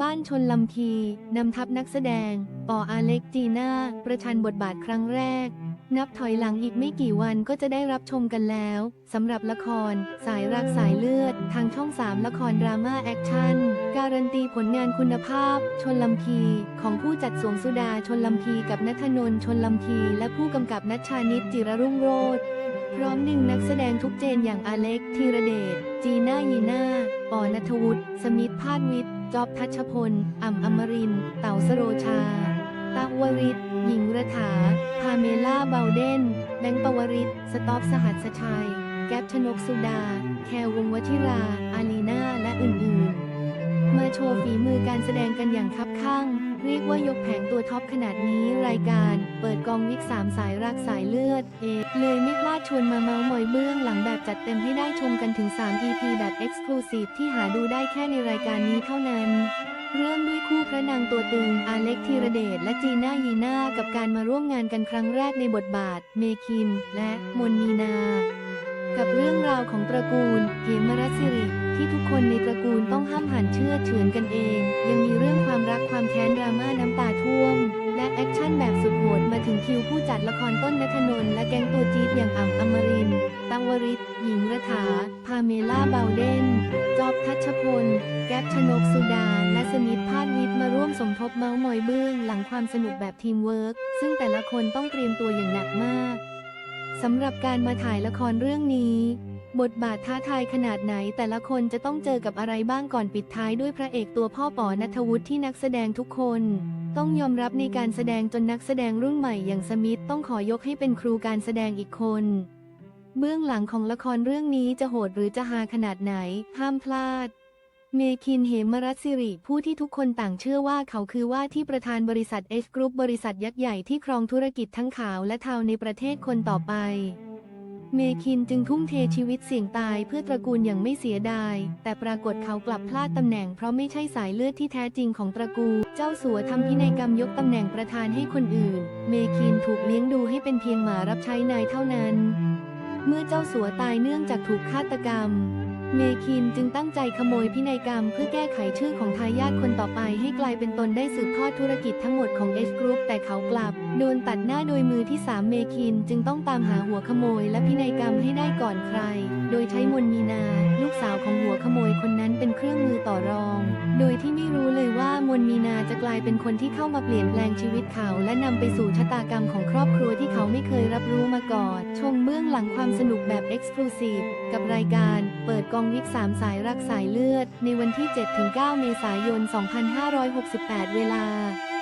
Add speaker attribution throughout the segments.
Speaker 1: บ้านชนลำพีนำทัพนักแสดง ปออาเล็กจีน่า ประชันบทบาทครั้งแรก นับถอยหลังอีกไม่กี่วันก็จะได้รับชมกันแล้วสำหรับละคร สายรักสายเลือด ทางช่อง 3 ละครดราม่าแอคชั่น การันตีผลงานคุณภาพ ชนลำพีของผู้จัดสวงสุดาชนลำพีกับนัทนนท์ชนลำพีและผู้กำกับนัชชานิตจิรรุ่งโรจน์พร้อมดึงนักแสดงทุกเจนอย่างอาเล็กธีรเดชจีน่ายีน่าปอนัทวุฒิสมิธพาดวิทย์ จอบทัชพล อ่ำอมริน เต่าสโรชาตาวริศหญิงระถา พาเมล่าเบลเดน แบงค์ปวริศสต็อปสหัสชัย แก๊ปชนกสุดา แคววงศ์วชิรา อาลีนาและอื่นๆ มาโชว์ฝีมือการแสดงกันอย่างคับข้าง เรียกว่ายกแผงตัวท็อปขนาดนี้รายการ เปิดกองวิกสามสายรักสายเลือด เอ เลยไม่พลาดชวนมาเมาส์มอยเบื้องหลังแบบจัดเต็มให้ได้ชมกันถึง 3 EP แบบ Exclusive ที่หาดูได้แค่ในรายการนี้เท่านั้นเริ่มด้วยคู่พระนางตัวตึง อาเล็กธีรเดชและจีน่ายีน่ากับการมาร่วมงานกันครั้งแรกในบทบาท เมคิน และมนมีนา กับเรื่องราวของตระกูลเหมรัสิริ ที่ทุกคนในตระกูลต้องห้ามหันเชื่อเฉือนกันเอง ยังมีเรื่องความ คิวผู้จัดละครต้นนัทนนและแก๊งตัวจี๊ดอย่างอ่ำอมรินตังวริศหญิงระถา พาเมล่าเบลเดนจอบทัชพล แก๊ปชนกสุดา และสมิทธพาดวิทย์มาร่วมสมทบเมาส์มอยเบื้องหลังความสนุกแบบทีมเวิร์กซึ่งแต่ละคนต้องเตรียมตัวอย่างหนักมากสำหรับการมาถ่ายละครเรื่องนี้ บทบาทท้าทายขนาดไหนแต่ละคนจะต้องเจอกับอะไรบ้างก่อนปิดท้ายด้วยพระเอกตัวพ่อป๋อนัทวุฒิที่นักแสดงทุกคน ต้องยอมรับในการแสดงจนนักแสดงรุ่นใหม่อย่างสมิธต้องขอยกให้เป็นครูการแสดงอีกคน เบื้องหลังของละครเรื่องนี้จะโหดหรือจะฮาขนาดไหน ห้ามพลาด เมคินเหมรัตสิริผู้ที่ทุกคนต่างเชื่อว่าเขาคือว่าที่ประธานบริษัทเอสกรุ๊ปบริษัทยักษ์ใหญ่ที่ครองธุรกิจทั้งขาวและเทาในประเทศคนต่อไป เมคินจึงทุ่มเทชีวิตเสี่ยงตายเพื่อตระกูลอย่างไม่เสียดาย แต่ปรากฏเขากลับพลาดตำแหน่งเพราะไม่ใช่สายเลือดที่แท้จริงของตระกูล เจ้าสัวทำพินัยกรรมยกตำแหน่งประธานให้คนอื่น เมคินถูกเลี้ยงดูให้เป็นเพียงหมารับใช้นายเท่านั้น เมื่อเจ้าสัวตายเนื่องจากถูกฆาตกรรม เมคินจึงตั้งใจขโมยพินัยกรรม เพื่อแก้ไขชื่อของทายาทคนต่อไปให้กลายเป็นตนได้สืบทอดธุรกิจทั้งหมดของเอชกรุ๊ปแต่เขากลับ โดนตัดหน้าโดยมือที่ 3 เมคินจึงต้องตามหาหัวขโมยและพินัยกรรมให้ได้ก่อนใคร โดยใช้มนมีนา ลูกสาวของหัวขโมยคนนั้นเป็นเครื่องมือต่อรอง โดยที่ ลมนมีนาจะกลายเป็นคนที่เข้ามาเปลี่ยนแปลงชีวิตเขา และนำไปสู่ชะตากรรมของครอบครัวที่เขาไม่เคยรับรู้มาก่อน ชมเบื้องหลังความสนุกแบบ Exclusive กับรายการ เปิดกองวิกสามสายรักสายเลือด ในวันที่ 7-9 เมษายน 2568 เวลา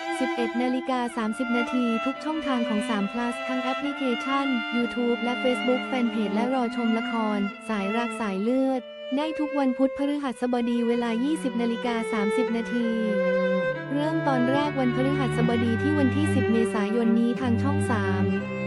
Speaker 1: 11นาฬิกา30 นาทีทุกช่องทางของ 3 plus ทั้งแอปพลิเคชัน YouTube และ Facebook Fanpage และรอชมละคร สายรักสายเลือด ได้ทุกวันพุธพฤหัสบดีเวลา 20นาฬิกา30 นาที เริ่มตอนแรกวันพฤหัสบดีที่วันที่ 10 เมษายนนี้ทางช่อง 3